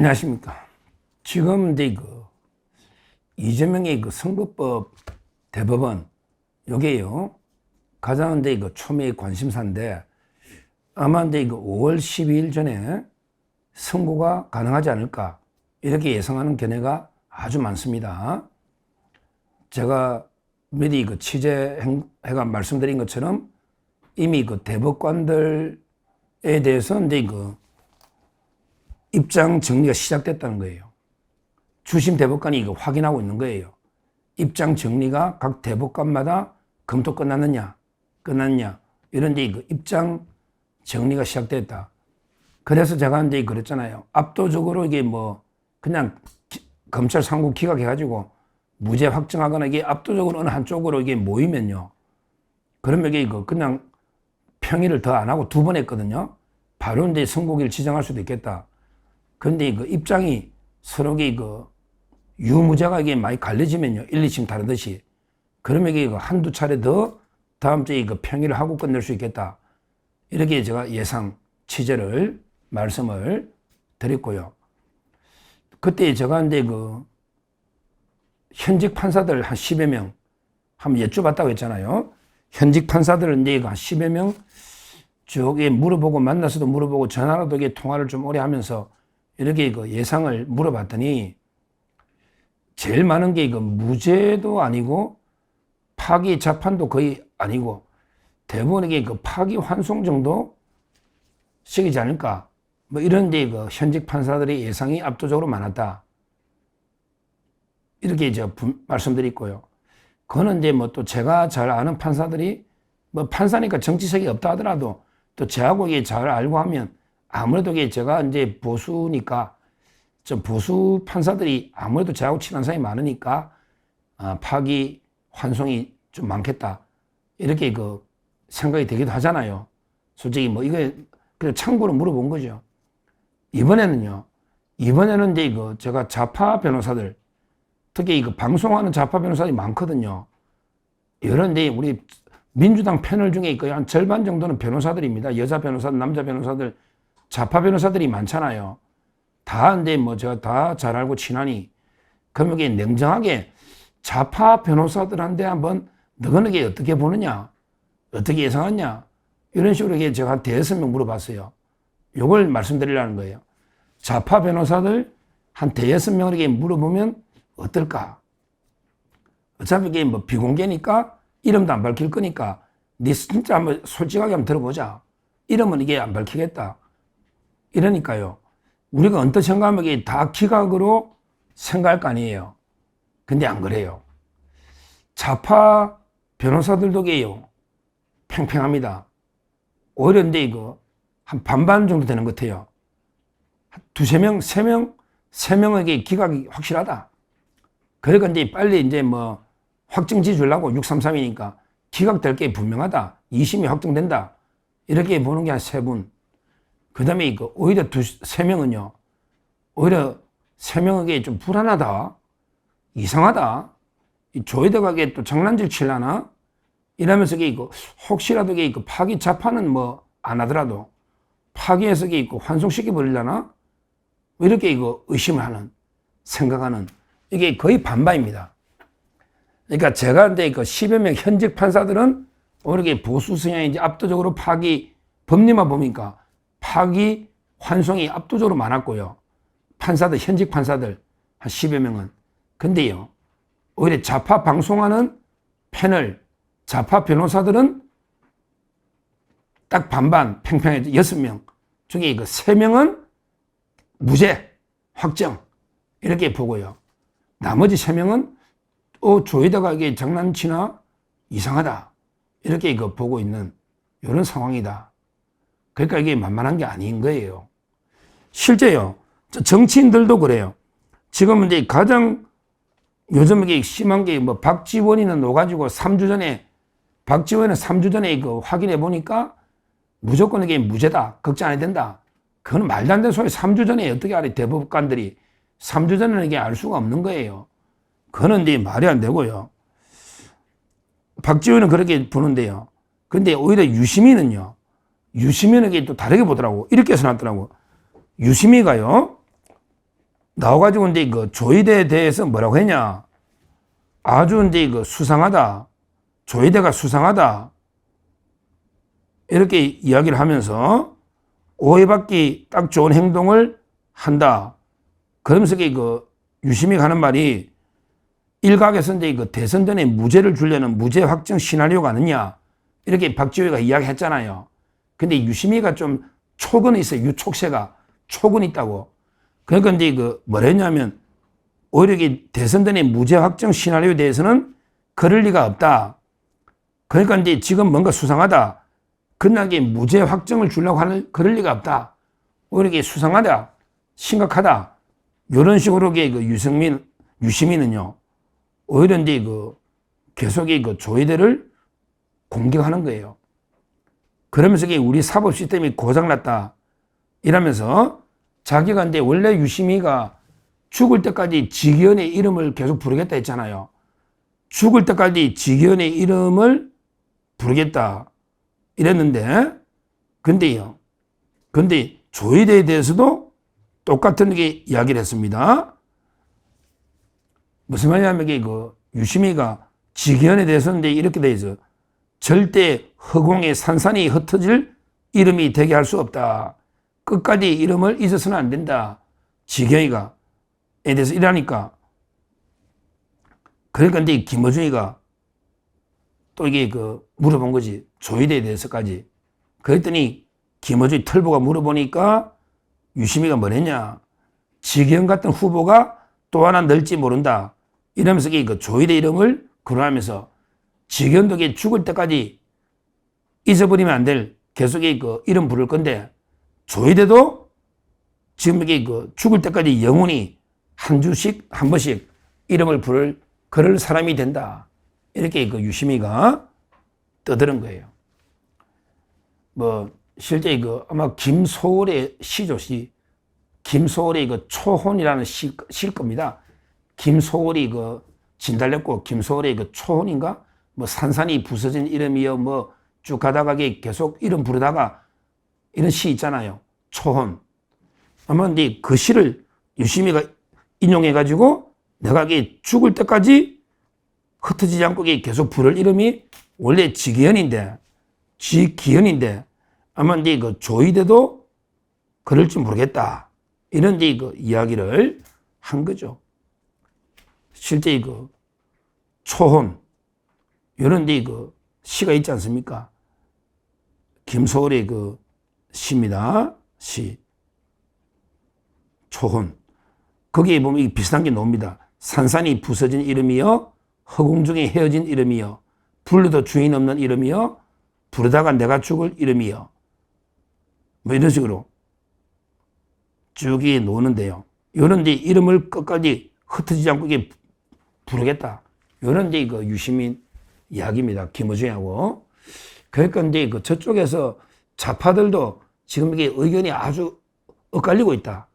안녕하십니까. 지금 이제 그 이재명의 그 선거법 대법원 요게요 가장 이제 그 초미의 관심사인데 아마 이제 그 5월 12일 전에 선고가 가능하지 않을까 이렇게 예상하는 견해가 아주 많습니다. 제가 미리 그 취재해가 말씀드린 것처럼 이미 그 대법관들에 대해서 이제 그 입장 정리가 시작됐다는 거예요. 주심 대법관이 이거 확인하고 있는 거예요. 입장 정리가 각 대법관마다 검토 끝났느냐, 끝났냐, 이런 데 이거 입장 정리가 시작됐다. 그래서 제가 이제 그랬잖아요. 압도적으로 이게 뭐 그냥 기, 검찰 상고 기각해가지고 무죄 확정하거나 이게 압도적으로 어느 한쪽으로 이게 모이면요. 그러면 이게 이거 그냥 평일을 더안 하고 두 번 했거든요. 바로 이제 선고기를 지정할 수도 있겠다. 근데 그 입장이 서로 그 유무죄가 이게 많이 갈려지면요. 1, 2층 다르듯이. 그러면 이게 그 한두 차례 더 다음 주에 그 평일을 하고 끝낼 수 있겠다. 이렇게 제가 예상 취재를 말씀을 드렸고요. 그때 제가 이제 그 현직 판사들 한 10여 명 한번 여쭤봤다고 했잖아요. 현직 판사들은 이제 한 10여 명 저기 물어보고 만나서도 물어보고 전화로도 통화를 좀 오래 하면서 이렇게 그 예상을 물어봤더니 제일 많은 게 이거 무죄도 아니고 파기 재판도 거의 아니고 대부분 이게 그 파기 환송 정도 시기지 않을까 뭐 이런 데그 현직 판사들의 예상이 압도적으로 많았다. 이렇게 저 말씀드리고요. 그거는 이제 뭐 또 제가 잘 아는 판사들이 뭐 판사니까 정치색이 없다 하더라도 또 저하고 이게 잘 알고 하면 아무래도 제가 이제 보수니까 좀 보수 판사들이 아무래도 저하고 친한 사람이 많으니까 아, 파기 환송이 좀 많겠다 이렇게 그 생각이 되기도 하잖아요. 솔직히 뭐 이거 그냥 참고로 물어본 거죠. 이번에는요. 이번에는 이제 이거 제가 좌파 변호사들 특히 이거 방송하는 좌파 변호사들이 많거든요. 이런 데 우리 민주당 패널 중에 거의 한 절반 정도는 변호사들입니다. 여자 변호사들, 남자 변호사들, 좌파 변호사들이 많잖아요. 다 근데 뭐 제가 다 잘 알고 친하니 그러면 이게 냉정하게 좌파 변호사들한테 한번 너는 게 어떻게 보느냐, 어떻게 예상하냐 이런 식으로 이게 제가 한 대여섯 명 물어봤어요. 요걸 말씀드리려는 거예요. 좌파 변호사들 한 대여섯 명에게 물어보면 어떨까? 어차피 이게 뭐 비공개니까 이름도 안 밝힐 거니까 네 진짜 한번 솔직하게 한번 들어보자. 이름은 이게 안 밝히겠다. 이러니까요. 우리가 언뜻 생각하면 다 기각으로 생각할 거 아니에요. 근데 안 그래요. 좌파 변호사들도 게요. 팽팽합니다. 오히려 근데 이거 한 반반 정도 되는 것 같아요. 두세 명, 세 명, 세 명에게 기각이 확실하다. 그러니까 이제 빨리 이제 뭐 확정지 주려고 633이니까 기각될 게 분명하다. 2심이 확정된다. 이렇게 보는 게 한 세 분. 그 다음에 이거 오히려 두, 세 명은요. 오히려 세 명에게 좀 불안하다. 이상하다. 조이드가게 또 장난질 칠라나? 이러면서 이게 있고, 혹시라도 이게 있고, 파기 자판은 뭐안 하더라도, 파기해서 이게 있고, 환송시켜 버리려나? 이렇게 이거 의심을 하는, 생각하는, 이게 거의 반반입니다. 그러니까 제가 근데 그 10여 명 현직 판사들은 오히려 보수 성향이 이제 압도적으로 파기, 법리만 보니까 파기 환송이 압도적으로 많았고요. 판사들, 현직 판사들 한 10여 명은. 근데요, 오히려 좌파 방송하는 패널, 좌파 변호사들은 딱 반반 팽팽해져. 6명 중에 그 3명은 무죄, 확정. 이렇게 보고요. 나머지 3명은 어, 조이다가 이게 장난치나 이상하다. 이렇게 그 보고 있는 이런 상황이다. 그러니까 이게 만만한 게 아닌 거예요. 실제요. 정치인들도 그래요. 지금 이제 가장 요즘 이게 심한 게 뭐 박지원이는 놓가지고 3주 전에 박지원은 3주 전에 그 확인해 보니까 무조건 이게 무죄다. 걱정 안 해도 된다. 그건 말도 안 되는 소리 3주 전에 어떻게 알아 대법관들이 3주 전에는 이게 알 수가 없는 거예요. 그거는 이제 말이 안 되고요. 박지원은 그렇게 보는데요. 근데 오히려 유시민은요. 유시민에게 또 다르게 보더라고. 이렇게 써놨더라고. 유시민가요. 나와가지고 이제 그 조이대에 대해서 뭐라고 했냐. 아주 이제 그 수상하다. 조이대가 수상하다. 이렇게 이야기를 하면서 오해받기 딱 좋은 행동을 한다. 그러면서 그 유심히 가는 말이 일각에서 이제 그 대선 전에 무죄를 주려는 무죄 확정 시나리오가 아니냐. 이렇게 박지호가 이야기했잖아요. 근데 유심히가 좀 촉은 있어요. 유촉세가. 촉은 있다고. 그러니까 이제 그 뭐라 했냐면 오히려 이 대선 전에 무죄 확정 시나리오에 대해서는 그럴 리가 없다. 그러니까 이제 지금 뭔가 수상하다. 끝나게 무죄 확정을 주려고 하는 그럴 리가 없다. 오히려 수상하다. 심각하다. 이런 식으로 그 유승민, 유시민은요. 오히려 이제 그 계속 그 조이대를 공격하는 거예요. 그러면서 이게 우리 사법 시스템이 고장났다. 이러면서 자기가 이제 원래 유시미가 죽을 때까지 직위원의 이름을 계속 부르겠다 했잖아요. 죽을 때까지 직위원의 이름을 부르겠다. 이랬는데, 근데요. 근데 조이대에 대해서도 똑같은 게 이야기를 했습니다. 무슨 말이냐면 그 유시미가 직위원에 대해서는 이렇게 돼 있어. 절대 허공에 산산이 흩어질 이름이 되게 할 수 없다. 끝까지 이름을 잊어서는 안 된다. 지경이가 에 대해서 이러니까. 그러니까 이제 김어준이가 또 이게 그 물어본 거지. 조이대에 대해서까지. 그랬더니 김어준이 털보가 물어보니까 유시미가 뭐랬냐. 지경 같은 후보가 또 하나 늘지 모른다. 이러면서 그 조이대 이름을 거론하면서 이게 죽을 때까지 잊어버리면 안 될 계속 그 이름 부를 건데 조이대도 지금 이게 그 죽을 때까지 영원히 한 주씩 한 번씩 이름을 부를 그럴 사람이 된다. 이렇게 그 유시미가 떠드는 거예요. 뭐 실제 그 아마 김소월의 시조 시 김소월의 그 초혼이라는 시, 실 겁니다. 김소월이 그 진달랬고 김소월의 그 초혼인가 뭐 산산이 부서진 이름이요 뭐쭉 가다가 계속 이름 부르다가 이런 시 있잖아요. 초혼. 아마 근데 그 시를 유시미가 인용해가지고 내가 죽을 때까지 흩어지지 않고 계속 부를 이름이 원래 지기현인데, 지기현인데, 아마 이제 그 조이대도 그럴지 모르겠다. 이런 이제 그 이야기를 한 거죠. 실제 그 초혼, 이런 이제 그 시가 있지 않습니까? 김소월의 그 시입니다. 시. 초혼. 거기에 보면 비슷한 게 나옵니다. 산산이 부서진 이름이요. 허공 중에 헤어진 이름이요. 불러도 주인 없는 이름이요. 부르다가 내가 죽을 이름이요. 뭐 이런 식으로 쭉이 노는데요. 요런 이제 이름을 끝까지 흩어지지 않고 이게 부르겠다. 요런 이제 그 유시민 이야기입니다. 김어준하고. 그러니까 이제 그 저쪽에서 좌파들도 지금 이게 의견이 아주 엇갈리고 있다.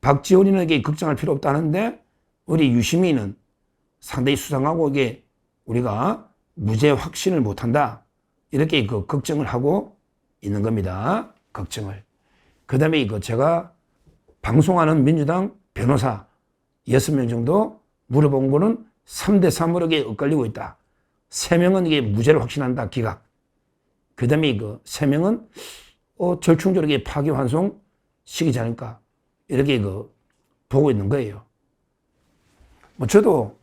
박지원이에게 걱정할 필요 없다는데 우리 유시민은 상당히 수상하고 이게 우리가 무죄 확신을 못한다. 이렇게 그 걱정을 하고 있는 겁니다. 걱정을. 그 다음에 이거 제가 방송하는 민주당 변호사 6명 정도 물어본 거는 3대 3으로 게 엇갈리고 있다. 3명은 이게 무죄를 확신한다. 기각. 그 다음에 이거 3명은 어, 절충적으로 파기환송 시키지 않을까. 이렇게 그 보고 있는 거예요. 뭐 저도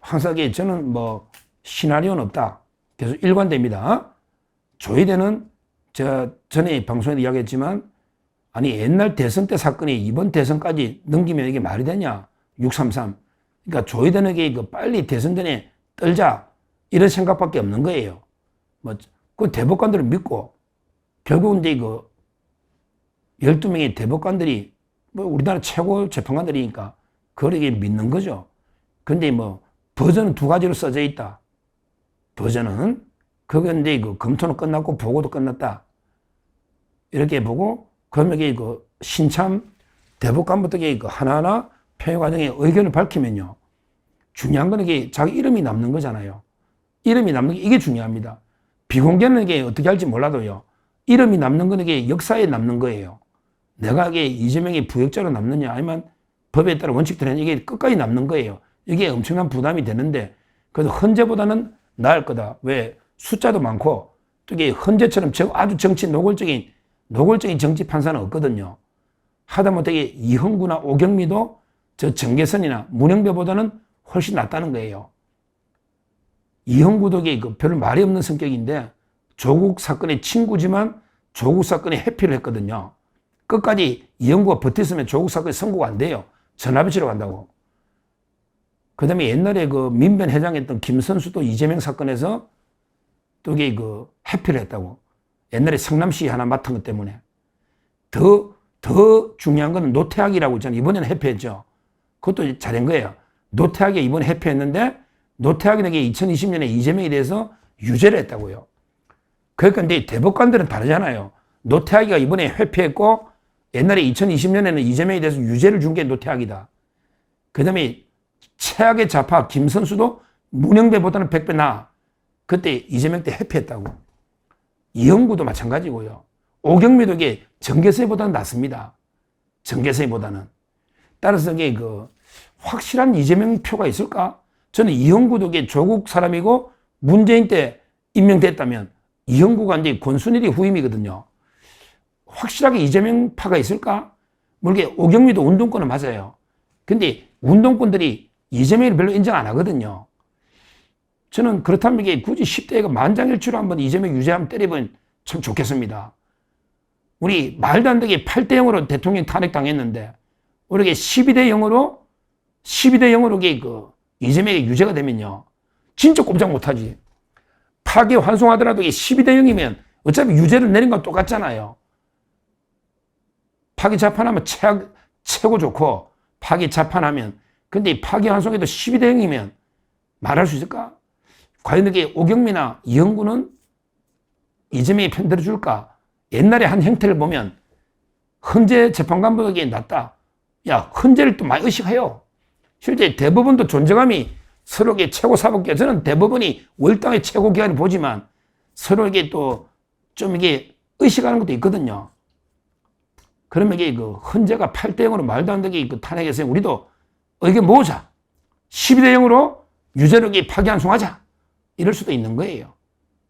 항상 저는 뭐 시나리오는 없다. 계속 일관됩니다. 조이대는 제가 전에 방송에도 이야기했지만 아니 옛날 대선 때 사건이 이번 대선까지 넘기면 이게 말이 되냐? 633. 그러니까 조이대는 그 빨리 대선 전에 떨자 이런 생각밖에 없는 거예요. 뭐 그 대법관들을 믿고 결국 이제 그 12명의 대법관들이 뭐 우리나라 최고 재판관들이니까 그걸 이게 믿는 거죠. 근데 뭐 버전은 두 가지로 써져 있다. 버전은 그건데 그 검토는 끝났고 보고도 끝났다. 이렇게 보고 그러면 이게 그 신참 대법관부터 그 하나하나 평의 과정에 의견을 밝히면요. 중요한 건 이게 자기 이름이 남는 거잖아요. 이름이 남는 게 이게 중요합니다. 비공개는 이게 어떻게 할지 몰라도요. 이름이 남는 건 이게 역사에 남는 거예요. 내가 이게 이재명이 부역자로 남느냐 아니면 법에 따른 원칙들은 이게 끝까지 남는 거예요. 이게 엄청난 부담이 되는데 그래도 헌재보다는 나을 거다. 왜 숫자도 많고 또 이게 헌재처럼 저- 아주 정치 노골적인 노골적인 정치 판사는 없거든요. 하다못해 이흥구나 오경미도 저 정계선이나 문영배보다는 훨씬 낫다는 거예요. 이흥구도 이게 그 별로 말이 없는 성격인데 조국 사건의 친구지만 조국 사건에 회피를 했거든요. 끝까지 이영구가 버텼으면 조국 사건이 선고가 안 돼요. 전화비치러 간다고. 그 다음에 옛날에 그 민변 회장했던 김선수도 이재명 사건에서 또 이게 그 회피를 했다고. 옛날에 성남시 하나 맡은 것 때문에. 더, 더 중요한 거는 노태학이라고 있잖아요. 이번에는 회피했죠. 그것도 잘한 거예요. 노태학이 이번에 회피했는데 노태학에게 2020년에 이재명에 대해서 유죄를 했다고요. 그러니까 근데 대법관들은 다르잖아요. 노태학이가 이번에 회피했고 옛날에 2020년에는 이재명에 대해서 유죄를 준 게 노태학이다. 그 다음에 최악의 좌파 김선수도 문영배보다는 100배 나. 그때 이재명 때 회피했다고. 이영구도 마찬가지고요. 오경미도 이게 정계세보다는 낫습니다. 정계세보다는. 따라서 이게 그 확실한 이재명 표가 있을까? 저는 이영구도 조국 사람이고 문재인 때 임명됐다면 이영구가 이제 권순일이 후임이거든요. 확실하게 이재명 파가 있을까? 모르게 오경미도 운동권은 맞아요. 근데 운동권들이 이재명을 별로 인정 안 하거든요. 저는 그렇다면 이게 굳이 10대가 만장일치로 한번 이재명 유죄하면 때리면 참 좋겠습니다. 우리 말도 안 되게 8대 0으로 대통령 탄핵당했는데, 우리게 12대 0으로, 12대 0으로 이게 그 이재명이 유죄가 되면요. 진짜 꼼짝 못하지. 파기 환송하더라도 이게 12대 0이면 어차피 유죄를 내린 건 똑같잖아요. 파기 재판하면 최악, 최고 좋고, 파기 재판하면, 근데 이 파기 환송에도 12대 0이면 말할 수 있을까? 과연 이게 오경미나 이영구는 이재명이 편들어 줄까? 옛날에 한 형태를 보면 헌재 재판관보다 낫다. 야, 헌재를 또 많이 의식해요. 실제 대법원도 존재감이 서로에게 최고 사법기관, 저는 대법원이 월당의 최고 기관을 보지만 서로에게 또 좀 이게 의식하는 것도 있거든요. 그러면 이게 그 헌재가 8대 0으로 말도 안 되게 그 탄핵해서 우리도 의견 모으자. 12대 0으로 유죄력이 파기환송하자. 이럴 수도 있는 거예요.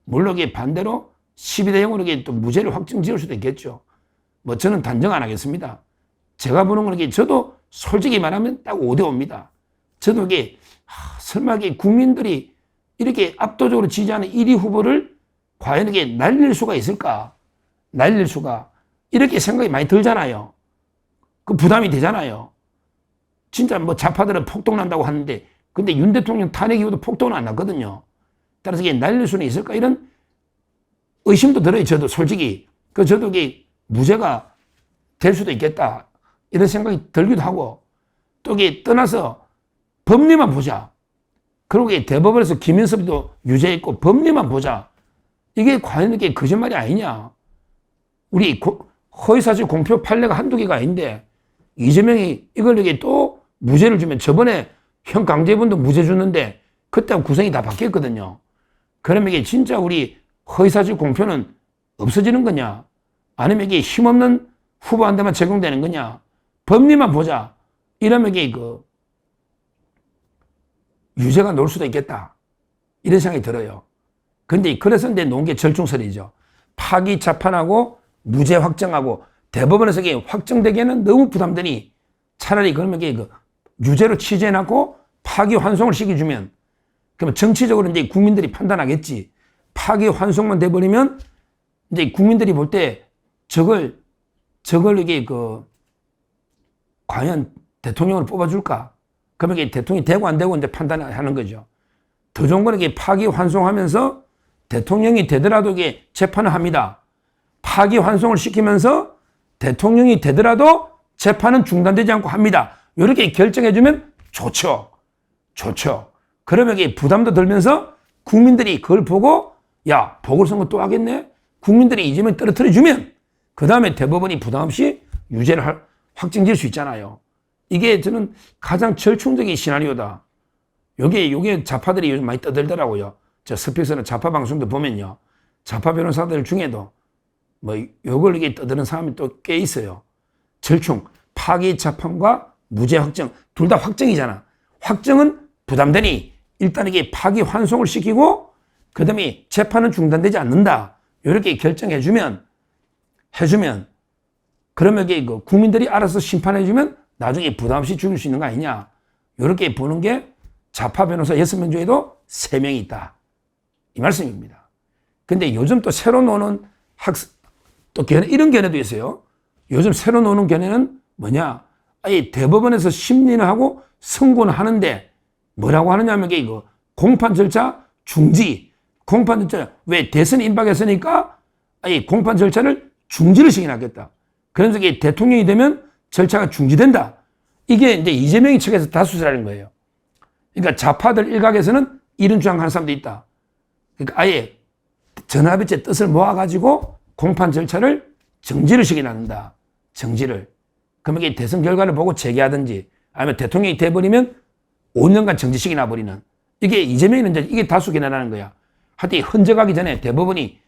물론 이게 반대로 12대 0으로 이게 또 무죄를 확정 지을 수도 있겠죠. 뭐 저는 단정 안 하겠습니다. 제가 보는 건 이게 저도 솔직히 말하면 딱 5대 5입니다. 저도 이게 하, 설마 이게 국민들이 이렇게 압도적으로 지지하는 1위 후보를 과연 이게 날릴 수가 있을까? 날릴 수가 이렇게 생각이 많이 들잖아요. 그 부담이 되잖아요. 진짜 뭐 좌파들은 폭동 난다고 하는데 근데 윤 대통령 탄핵 이후도 폭동은 안 났거든요. 따라서 이게 날릴 수는 있을까? 이런 의심도 들어요. 저도 솔직히. 그 저도 이게 무죄가 될 수도 있겠다. 이런 생각이 들기도 하고 또 이게 떠나서 법리만 보자. 이게 대법원에서 김인섭도 유죄했고 법리만 보자. 이게 과연 이게 거짓말이 아니냐. 우리 고- 허위사실 공표 판례가 한두 개가 아닌데 이재명이 이걸 이게 또 무죄를 주면 저번에 형 강제분도 무죄 줬는데 그때 구성이 다 바뀌었거든요. 그러면 이게 진짜 우리 허위사실 공표는 없어지는 거냐? 아니면 이게 힘없는 후보한테만 적용되는 거냐? 법리만 보자. 이러면 이게 그 유죄가 나올 수도 있겠다. 이런 생각이 들어요. 근데 그래서 이제 놓은 게 절충설이죠. 파기 재판하고 무죄 확정하고 대법원에서 이게 확정되기에는 너무 부담되니 차라리 그러면 이게 그 유죄로 취재해놓고 파기 환송을 시켜주면 그러면 정치적으로 이제 국민들이 판단하겠지. 파기 환송만 돼버리면 이제 국민들이 볼 때 저걸 저걸 이게 그 과연 대통령을 뽑아줄까? 그러면 이게 대통령이 되고 안 되고 이제 판단하는 거죠. 더 좋은 건 이게 파기 환송하면서 대통령이 되더라도 이게 재판을 합니다. 파기 환송을 시키면서 대통령이 되더라도 재판은 중단되지 않고 합니다. 이렇게 결정해주면 좋죠. 좋죠. 그러면 이게 부담도 들면서 국민들이 그걸 보고 야 보궐선거 또 하겠네. 국민들이 이재명 떨어뜨려 주면 그 다음에 대법원이 부담 없이 유죄를 할- 확정질 수 있잖아요. 이게 저는 가장 절충적인 시나리오다. 요게 요게 좌파들이 요즘 많이 떠들더라고요. 저 스픽스나 좌파 방송도 보면요. 좌파 변호사들 중에도 뭐 요걸 이게 떠드는 사람이 또 꽤 있어요. 절충 파기 재판과 무죄 확정 둘 다 확정이잖아. 확정은 부담되니 일단 이게 파기 환송을 시키고 그다음에 재판은 중단되지 않는다. 이렇게 결정해 주면 해주면 그러면 이게 그 국민들이 알아서 심판해 주면 나중에 부담 없이 죽일 수 있는 거 아니냐. 이렇게 보는 게 좌파 변호사 여섯 명 중에도 세 명이 있다. 이 말씀입니다. 근데 요즘 또 새로 노는 학, 또 견해, 이런 견해도 있어요. 요즘 새로 노는 견해는 뭐냐? 아예 대법원에서 심리는 하고 선고는 하는데 뭐라고 하느냐면 이게 이거 공판 절차 중지. 공판 절차 왜 대선 임박했으니까 아예 공판 절차를 중지를 시켜놨겠다. 그러면서 이게 대통령이 되면 절차가 중지된다. 이게 이제 이재명이 측에서 다수라는 거예요. 그러니까 좌파들 일각에서는 이런 주장하는 사람도 있다. 그러니까 아예 전화배째 뜻을 모아가지고 공판 절차를 정지를 시켜놨는다. 정지를. 그러면 이게 대선 결과를 보고 재개하든지 아니면 대통령이 돼버리면 5년간 정지시켜 놔버리는 이게 이재명이는 이제 이게 다수 견해라는 거야. 하여튼 헌정하기 전에 대법원이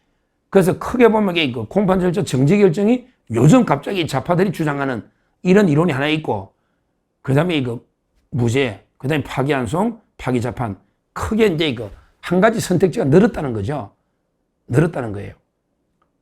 그래서 크게 보면 이게 그 공판 절차 정지 결정이 요즘 갑자기 좌파들이 주장하는 이런 이론이 하나 있고 그 다음에 이거 무죄, 그 다음에 파기환송, 파기재판 크게 이제 이거 한 가지 선택지가 늘었다는 거죠. 늘었다는 거예요.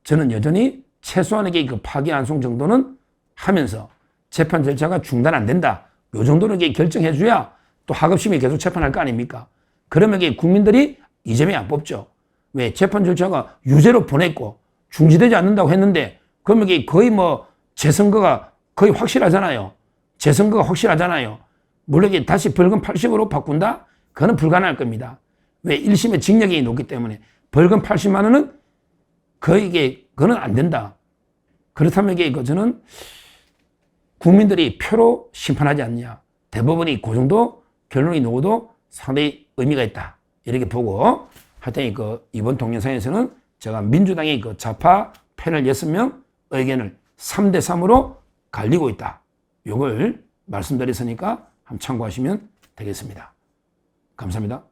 저는 여전히 최소한의 그 파기환송 정도는 하면서 재판 절차가 중단 안 된다. 요 정도는 이게 결정해 줘야 또 하급심이 계속 재판할 거 아닙니까? 그러면 이게 국민들이 이재명이 안 뽑죠. 왜? 재판 절차가 유죄로 보냈고 중지되지 않는다고 했는데 그러면 이게 거의 뭐 재선거가 거의 확실하잖아요. 재선거가 확실하잖아요. 물론 이게 다시 벌금 80으로 바꾼다? 그거는 불가능할 겁니다. 왜? 1심의 징역이 높기 때문에 벌금 80만 원은 거의 이게 그거는 안 된다. 그렇다면 이게 저는 국민들이 표로 심판하지 않냐. 대법원이 그 정도 결론이 나오도 상당히 의미가 있다. 이렇게 보고 하여튼 그 이번 동영상에서는 제가 민주당의 그 좌파 패널 6명 의견을 3대 3으로 갈리고 있다. 요걸 말씀드렸으니까 한번 참고하시면 되겠습니다. 감사합니다.